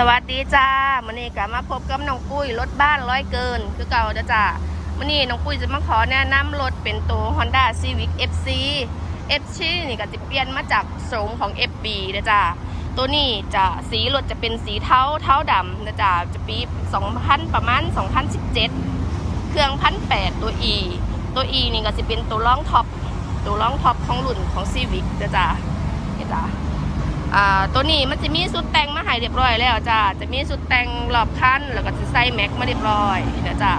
สวัสดีจ้ามันนี้ก็มาพบกับน้องปุ้ยรถบ้านร้อยเกิน คือเก่าจ้าจ้ามันนี้น้องปุ้ยจะมาขอแนะนำรถเป็นตัว Honda Civic FC FC นี่ก็จะเปลี่ยนมาจากโสมของ FB นะจ้าตัวนี้จะสีรถจะเป็นสีเทาเทาดำนะจ้าจะปี 2000 ประมาณ 2017 เครื่องพันแปดตัว E ตัว E นี่ก็จะเป็นตัวล่องท็อปตัวล่องท็อปของรุ่นของ Civic นะจ้าเนี่ยจ้า ตัวนี้มันจะมีสุดแต่งมาให้เรียบร้อยแล้วจ้าจะมีสุดแต่งรอบคันแล้วก็จะใส่แม็กมาเรียบร้อยเดี๋ยวจ้า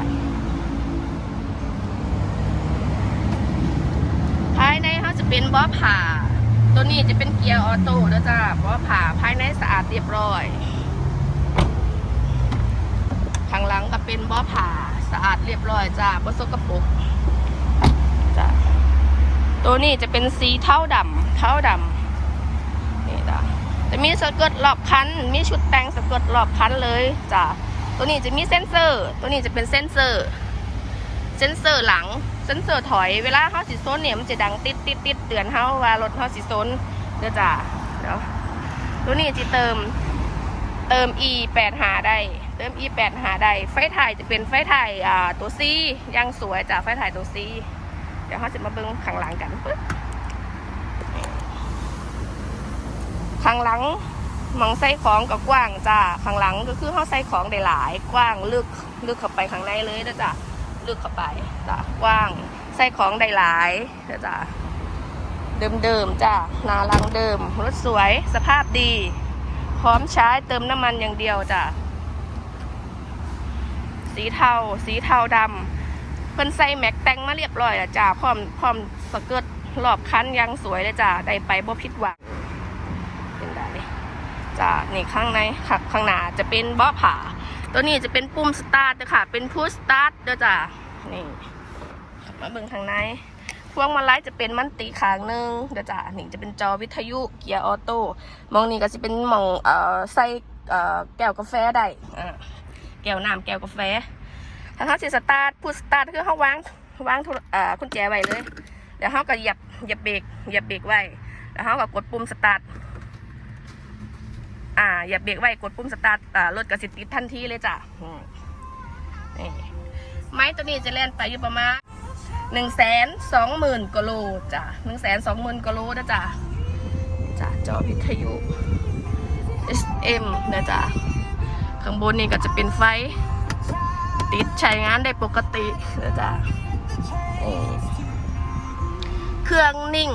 ภายในเขาจะเป็นบาะผ่า ตัวนี้จะเป็นเกียร์ออโต้แล้วจ้าบาะผ่าภายในสะอาดเรียบร้อยข้างหลังก็เป็นบาะผ่าสะอาดเรียบร้อยจ้าบ่สกปรกจ้าตัวนี้จะเป็นสีเทาดำเทาดำ จะมีสเกิร์ตรอบคัน มีชุดแต่งสเกิร์ตรอบคันเลยจ้ะตัวนี้จะมีเซ็นเซอร์ ตัวนี้จะเป็นเซ็นเซอร์ เซ็นเซอร์หลัง เซ็นเซอร์ถอย เวลาเขาสิโซนเนี่ยมันจะดังติดติดติดเตือนเขาว่ารถเขาสิโซนเดี๋ยวจ้ะเดี๋ยวตัวนี้จะเติมเติม e 8หาได้ เติม e 8หาได้ ไฟถ่ายจะเป็นไฟถ่ายอ่าตัว C ยังสวยจ้ะไฟถ่ายตัว C เดี๋ยวเขาจะมาเบิ้งข้างหลังกันปึ๊บ ข้างหลังมองใส่ของก็กว้างจ้าข้างหลังก็คือเขาใส่ของได้หลาย กว้างลึกลึกเข้าไปข้างในเลยนะจ้ะลึกเข้าไปจ้ะกว้างใส่ของได้หลายนะจ้ะเดิมๆจ้ะหนาลังเดิม รถสวยสภาพดี พร้อมใช้เติมน้ำมันอย่างเดียวจ้ะสีเทาสีเทาดำเพิ่นใส่แม็กแต่งมาเรียบร้อยแล้วจ้ะพร้อมพร้อมสเกิร์ตรอบคันยังสวยเลยจ้ะได้ไปบ่ผิดหวัง จะนี่ข้างในค่ะข้างหน้าจะเป็นบาะผาตัวนี้จะเป็นปุ่มสตาร์ทนะค่ะ เป็นพุชสตาร์ทเด้อจ้ะนี่มาเบิ่งข้างในพวงมาลัยจะเป็นมันตีขางหนึ่งเด้อจ้ะนี่จะเป็นจอวิทยุเกียร์ออโต้มองนี่ก็จะเป็นมองเอ่อใส่เอ่อแก้วกาแฟได้อ่าแก้วน้ำแก้วกาแฟถ้าเขาสิสตาร์ทพุชสตาร์ทคือเขาวางวางเอ่อกุญแจไว้เลยเดี๋ยวเขาก็เหยียบเหยียบเบรกเหยียบเบรกไว้แล้วเขาก็กดปุ่มสตาร์ท อ่าอย่าเบรกไว้กดปุ่มสตาร์ทอ่ารถกระสิติดทันทีเลยจ้ะนี่ไม้ตัวนี้จะเล่นไปอยู่ประมาณหนึ่งแสนสองหมื่นกิโลจ้ะหนึ่งแสนสองหมื่นกิโลนะจ้ะจ้ะจอวิทยุ SM นะจ้ะข้างบนนี่ก็จะเป็นไฟ ติดใช้งานได้ปกตินะจ้ะเครื่องนิ่ง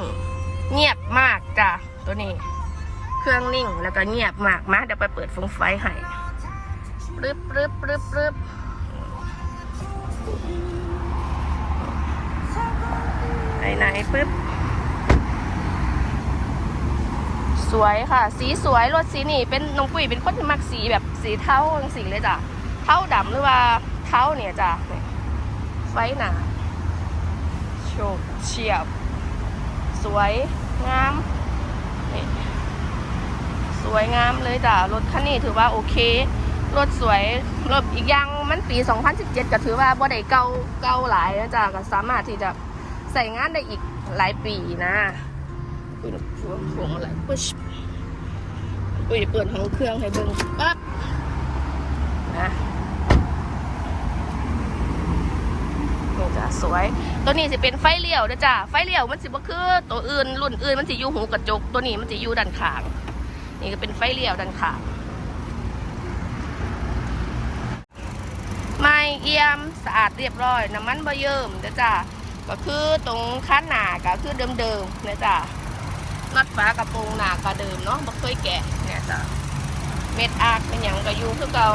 เงียบมากจ้ะตัวนี้ เครื่องนิ่งแล้วก็เงียบมากมาเดี๋ยวไปเปิดฟงไฟให้ปรึบปรึบปรึบปรึบไหนไหนปึ๊บ สวยค่ะ สีสวยรถสีนี่เป็นน้องปุ๋ยเป็นคนที่มักสีแบบสีเทาจังสีเลยจ้ะเทาดำหรือว่าเทาเนี่ยจ้ะไฟหนาโชกเฉียบ สวยงามนี่ สวยงามเลยจ้ะรถคันนี้ถือว่าโอเค รถสวย รถอีกอย่างมันปี 2017 ก็ถือว่าบ่ได้เก่าเก่าหลายนะจ๊ะก็สามารถที่จะใส่งานได้อีกหลายปีนะอุ้ยพวงพวงอะไรปุ๊ชอุ้ยเปิดห้องเครื่องให้เบิ่งปั๊บนะนี่จ้ะสวย ตัวนี้สิเป็นไฟเลี้ยวนะจ้ะไฟเลี้ยวมันสิบ่คือตัวอื่นรุ่นอื่นมันสิอยู่หูกระจก ตัวนี้มันสิอยู่ด้านข้าง นี่ก็เป็นไฟเลี้ยวด้านขาไม่เอี่ยมสะอาดเรียบร้อยน้ำมันบ่เยิ่มเดจ้าก็คือตรงข้านหนาก็คือเดิมๆเนี่ยจ้าน็อตฝากระโปรงหนาก็เดิมเนาะบ่เคยแกะเนี่ยจ้าเม็ดอาร์คเป็นหยังก็อยู่คือเก่า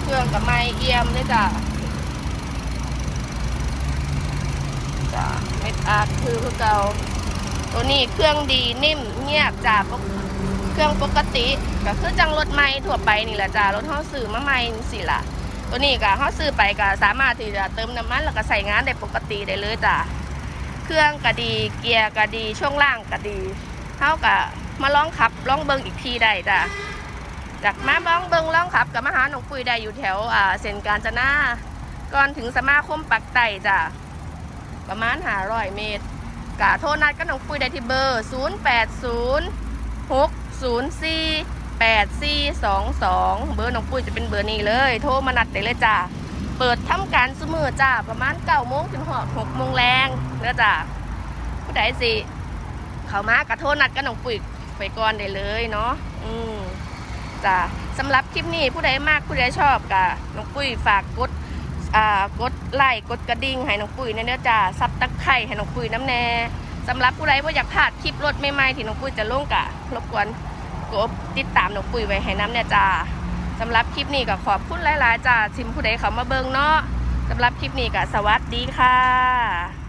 เครื่องกับไม่เอี่ยมเด้อจ้าจ้าเม็ดอาร์คคือคือเก่าตัวนี้เครื่องดีนิ่มเงียบจ้าปก เครื่องปกติก็คือจังรถใหม่ทั่วไปนี่แหละจ้ารถเฮาซื้อมาใหม่นี่สิล่ะตัวนี้ก็เฮาซื้อไปก็สามารถที่จะเติมน้ำมันแล้วก็ใส่งานได้ปกติได้เลยจ้าเครื่องก็ดีเกียร์ก็ดีช่วงล่างก็ดีเฮาก็มาลองขับลองเบิ่งอีกทีได้จ้าจากมาบ้องเบิ่งลองขับกับมหาหนองปุยได้อยู่แถวอ่าเส้นกาญจนาก่อนถึงสมาคมปักไตจ้าประมาณ500เมตรกะโทรนัดก็น้องปุยได้ที่เบอร์ 0 8 0 6 0 4 8422 เบอร์น้องปุ้ยจะเป็นเบอร์นี้เลย โทรมานัดได้เลยจ้าเปิดทำการเสมอจ้าประมาณ9โมงถึง6โมงแรงเด้อจ้าผู้ใดสิ เขามากระโทษนัดกับน้องปุ้ยไปก่อนได้เลยเนาะอืมจ้าสำหรับคลิปนี้ผู้ใดมากผู้ใดชอบกะน้องปุ้ยฝากกดอ่ากดไลค์กดกระดิ่งให้น้องปุ้ยในเนื้อจ้าซับตะไคร่ให้น้องปุ้ยน้ำแน่ สำหรับผู้ใดว่าอยากพลาดคลิปรถใหม่ๆที่น้องปุ้ยจะลงกะรบกวนกดติดตามน้องปุ้ยไว้ให้น้ำเนี่ยจ้าสำหรับคลิปนี้ก็ขอบคุณหลายๆจ้าชิมผู้ใดเขามาเบิ่งเนาะสำหรับคลิปนี้ก็สวัสดีค่ะ